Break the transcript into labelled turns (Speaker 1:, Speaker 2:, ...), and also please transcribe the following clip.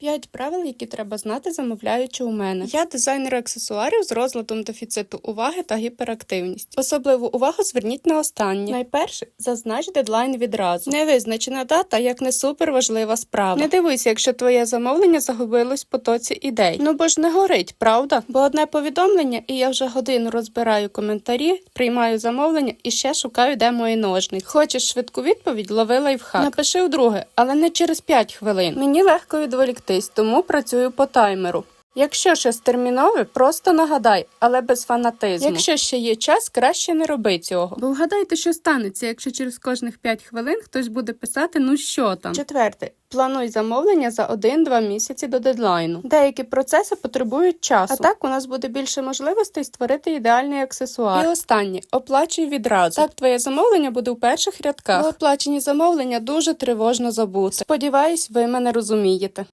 Speaker 1: П'ять правил, які треба знати, замовляючи у мене. Я дизайнер аксесуарів з розладом дефіциту уваги та гіперактивність. Особливу увагу зверніть на останнє. Найперше, зазнач дедлайн відразу. Невизначена дата як не супер важлива справа. Не дивуйся, якщо твоє замовлення загубилось в потоці ідей. Ну бо ж не горить, правда? Бо одне повідомлення, і я вже годину розбираю коментарі, приймаю замовлення і ще шукаю, де мої ножниці. Хочеш швидку відповідь? Лови лайфхак. Напиши вдруге, але не через 5 хвилин. Мені легко відволіктись, тому працюю по таймеру. Якщо щось термінове, просто нагадай, але без фанатизму. Якщо ще є час, краще не роби цього. Бо вгадайте, що станеться, якщо через кожних 5 хвилин хтось буде писати ну що там. Четверте. Плануй замовлення за 1-2 місяці до дедлайну. Деякі процеси потребують часу. А так у нас буде більше можливостей створити ідеальний аксесуар. І останнє оплачуй відразу. Так твоє замовлення буде у перших рядках. Бо оплачені замовлення дуже тривожно забути. Сподіваюсь, ви мене розумієте.